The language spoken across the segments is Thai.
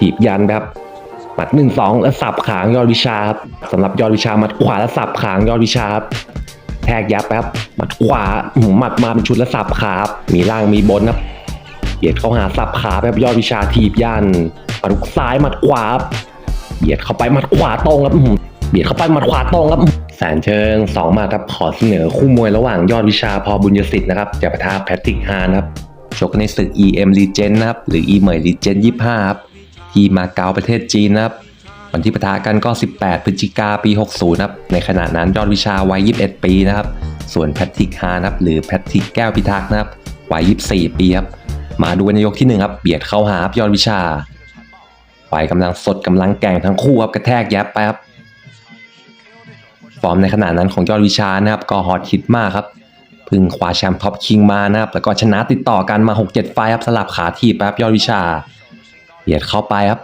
ถีบยันแบบหมัดหนึ่งสองแล้วสับขางยอดวิชาครับสำหรับยอดวิชาหมัดขวาแล้วสับขางยอดวิชาครับแทกยับครับหมัดขวาหมัดมาเป็นชุดแล้วสับขาครับมีล่างมีบนครับเบียดเข้าหาสับขาแบบยอดวิชาถีบยันหมัดซ้ายหมัดขวาครับเบียดเข้าไปหมัดขวาตรงครับเบียดเข้าไปหมัดขวาตรงครับแสนเชิงสองมาครับขอเสนอคู่มวยระหว่างยอดวิชาพอบุญยสิทธิ์นะครับจะปะทะแพทริกฮานครับชกในศึก EM Legend นะครับหรือ e m e r Legend 25ครับ ที่มาเก๊าประเทศจีนนะครับวันที่ปะทะกันก็ 18 พฤศจิกาปี 60นะครับ ในขณะนั้นยอดวิชาวัย 21 ปีนะครับ ส่วนแพทริกฮานะครับ หรือแพทริกแก้วพิทักษ์นะครับ วัย 24 ปีครับ มาดูในยกที่1ครับ เบียดเข้าหาครับยอดวิชาไฟกำลังสดกำลังแก่งทั้งคู่ครับกระแทกแยับไปครับ ฟอร์มในขณะนั้นของยอดวิชานะครับ ก็ฮอตฮิตมากครับ พึ่งคว้าแชมป์ท็อปคิงมานะครับ แล้วก็ชนะติดต่อกันมา 6-7 ไฟล์ครับสลับขาทีบครับยอดวิชา บียดเข้าไปครับ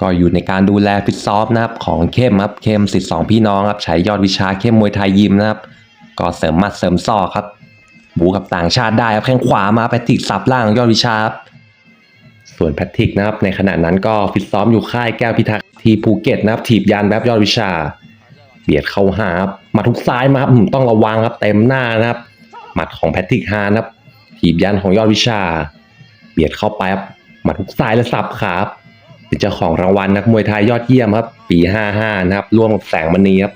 ก็อยู่ในการดูแลฟิตซ้อมนะครับของเข้มครับเข้มสิทธิ์สองพี่น้องครับใช้ยอดวิชาเข้มมวยไทยยิมนะครับ ก็เสริมมัดเสริมศอกครับ บูกับต่างชาติได้ครับแข้งขวามาแพทริกสับล่างยอดวิชาครับส่วนแพทริกนะครับในขณะนั้นก็ฟิตซ้อมอยู่ค่ายแก้วพิทักษ์ที่ภูเก็ตนะครับถีบยานแบบยอดวิชา เบียดเข้าหาครับหมัดทุกซ้ายมาครับต้องระวังครับเต็มหน้านะครับ หมัดของแพทริกฮานะครับถีบยันของยอดวิชา เบียดเข้าไปครับ หมัดทุกซ้ายและสับขาครับเป็นเจ้าของรางวัลนักมวยไทยยอดเยี่ยมครับ ปี 55 นะครับ ร่วมกับแสงมณีครับ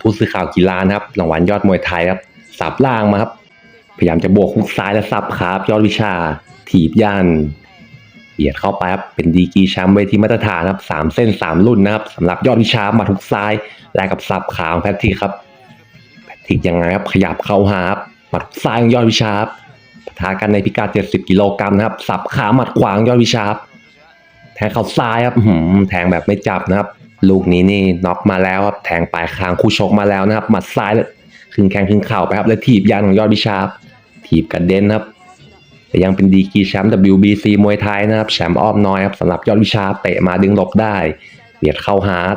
ผู้สื่อข่าวกีฬานะครับรางวัลยอดมวยไทยครับสับล่างมาครับ พยายามจะบวกฮุกซ้ายและสับขาครับ ยอดวิชา ถีบยันเบียดเข้าไปครับเป็นดีกรีแชมป์เวทีมาตรฐานครับสามเส้นสามรุ่นนะครับสำหรับยอดวิชาหมัดทุกซ้าย แลกกับสับขาของแพทริกครับแพทริกยังไงครับขยับเข้าหาครับหมัดทุกซ้ายของยอดวิชาครับ ทะกันในพิกัด 70 กิโลกรัมนะครับ สับขาหมัดขวางยอดวิชาแทงเข่าซ้ายครับแทงแบบไม่จับนะครับ ลูกนี้นี่น็อกมาแล้วครับ แทงปลายคางคู่ชกมาแล้วนะครับ หมัดซ้ายเลยคึงแข้งคึงเข่าไปครับ แล้วถีบยันของยอดวิชาถีบกระเด็นครับ แต่ยังเป็นดีกีแชมป์ WBC มวยไทยนะครับ แชมป์อ้อมน้อยครับสำหรับยอดวิชาเตะมาดึงหลบได้เบียดเข้าฮาร์ด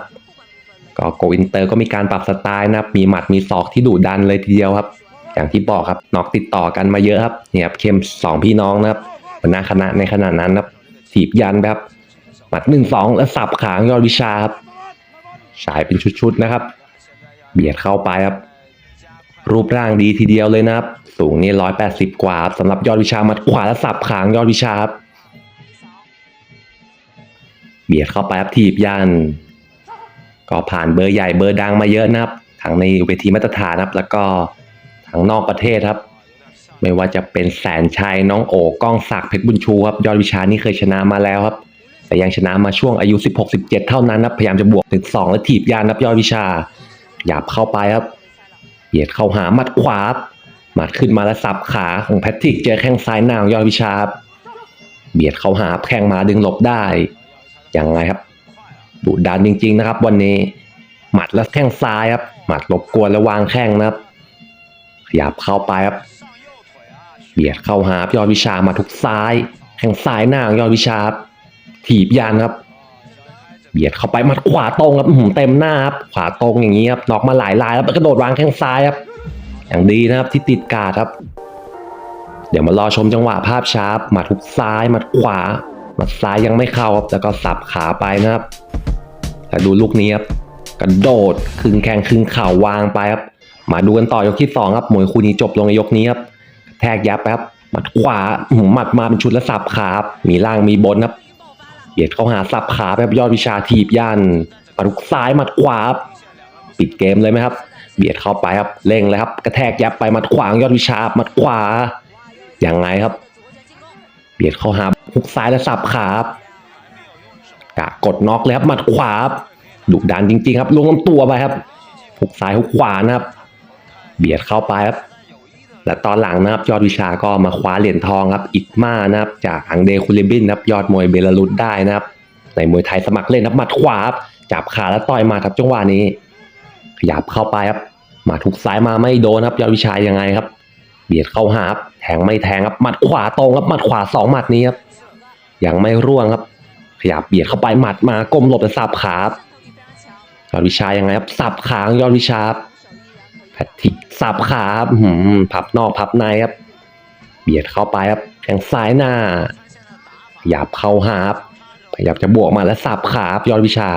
ก็โกอินเตอร์ก็มีการปรับสไตล์นะครับ มีหมัดมีศอกที่ดุดันเลยทีเดียวครับ อย่างที่บอกครับน็อกติดต่อกันมาเยอะครับเนี่ยครับเข้มสองพี่น้องนะครับหัวหน้าคณะในขณะนั้นนะครับถีบยันแบบหมัดหนึ่งสองแล้วสับขางยอดวิชาครับฉายเป็นชุดๆนะครับ เบียดเข้าไปครับ รูปร่างดีทีเดียวเลยนะครับ สูงนี่ร้อยแปดสิบกว่าครับสำหรับยอดวิชามัดขวาและสับขางยอดวิชาครับเบียดเข้าไปครับถีบยันก็ผ่านเบอร์ใหญ่เบอร์ดังมาเยอะนะครับทั้งในเวทีมาตรฐานนะครับ แล้วก็ ทั้งนอกประเทศครับ ไม่ว่าจะเป็นแสนชัยน้องโอ๋ก้องศักดิ์เพชรบุญชูครับยอดวิชานี่เคยชนะมาแล้วครับ แต่ยังชนะมาช่วงอายุ 16-17 เท่านั้นนะครับพยายามจะบวกถึง2แล้วถีบยันครับยอดวิชา หยาบเข้าไปครับเบียดเข้าหามัดขวาหมัดขึ้นมาแล้วสับขาของแพทริกเจอแข้งซ้ายหน้าของยอดวิชาครับเบียดเข้าหาแข้งมาดึงหลบได้ยังไงครับดุดันจริง ๆ นะครับ วันนี้หมัดแล้วแข้งซ้ายครับหมัดรบกวนแล้ววางแข้งนะครับ ขยับเข้าไปครับ เบียดเข้าหายอดวิชามาทุกซ้ายแข้งซ้ายหน้าของยอดวิชาครับถีบยันครับ เบียดเข้าไปหมัดขวาตรงครับหือเต็มหน้าครับขวาตรงอย่างนี้ครับนอกมาหลายลายแล้วกระโดดวางแข้งซ้ายครับ อย่างดีนะครับที่ติดกาดครับ เดี๋ยวมารอชมจังหวะภาพช้ามัดทุกซ้ายมัดขวามัดซ้ายยังไม่เข้าครับแล้วก็สับขาไปนะครับแต่ดูลูกนี้ครับกระโดดครึ่งแข้งครึ่งเข่าวางไปครับ มาดูกันต่อยกที่สองครับมวยคู่นี้จบลงในยกนี้ครับแทกยับไปครับหมัดขวาหมัดมาเป็นชุดแล้วสับขาครับมีล่างมีบนครับเบียดเข้าหาสับขาแบบยอดวิชาทีบยันหมัดทุกซ้ายหมัดขวาครับปิดเกมเลยไหมครับ เบียดเข้าไปครับเร่งเลยครับ กระแทกยับไปหมัดขวางยอดวิชาหมัดขวาอย่างไงครับ เบียดเข้าหาฮุกซ้ายและสับขาครับกะกดน็อกเลยครับหมัดขวาครับดุดันจริง ๆ ครับลงลำตัวไปครับฮุกซ้ายฮุกขวานะครับ เบียดเข้าไปครับและตอนหลังนะครับยอดวิชาก็มาคว้าเหรียญทองครับอีกมานะครับจากอังเดคุลิบินนะครับยอดมวยเบลารุสได้นะครับ ในมวยไทยสมัครเล่นครับหมัดขวาครับจับขาแล้วต่อยมาครับจังหวะนี้ ขยับเข้าไปครับมาถูกซ้ายมาไม่โดนครับ ยอดวิชายังไงครับ เบียดเข้าหาครับแทงไม่แทงครับหมัดขวาตรงครับหมัดขวาสองหมัดนี้ครับยังไม่ร่วงครับ ขยับเบียดเข้าไปหมัดมาก้มหลบแต่สับขาครับยอดวิชายังไงครับสับขาของยอดวิชาครับ แพทริกสับขาครับอื้อหือพับนอกพับในครับ เบียดเข้าไปครับแข้งซ้ายหน้าขยับเข้าหาครับพขยับจะบวกมาแล้วสับขาครับยอดวิชา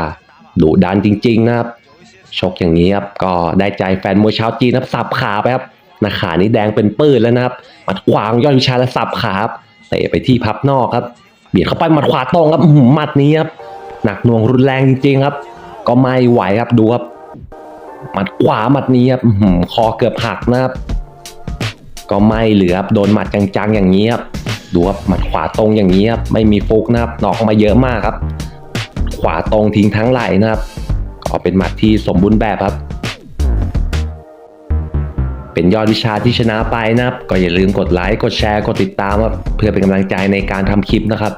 ดุดันจริง ๆ นะครับชกอย่างนี้ครับก็ได้ใจแฟนมวยชาวจีนนะครับสับขาไปครับหน้าขานี่แดงเป็นปื้นแล้วนะครับหมัดขวางยอดวิชาแล้วสับขาครับเตะไปที่พับนอกครับ เบียดเข้าไปหมัดขวาตรงครับอื้อหือหมัดนี้ครับหนักหน่วงรุนแรงจริงๆครับ ก็ไม่ไหวครับดูครับ หมัดขวาหมัดนี้ครับอื้อหือคอเกือบหักนะครับ ก็ไม่เหลือครับโดนหมัดจังๆอย่างนี้ครับดูครับหมัดขวาตรงอย่างนี้ครับไม่มีฟุกนะครับนอกมาเยอะมากครับ ขวาตรงทิ้งทั้งไหล่นะครับก็เป็นหมัดที่สมบูรณ์แบบครับ เป็นยอดวิชาที่ชนะไปนะครับ ก็อย่าลืมกดไลค์กดแชร์กดติดตามครับเพื่อเป็นกำลังใจในการทำคลิปนะครับ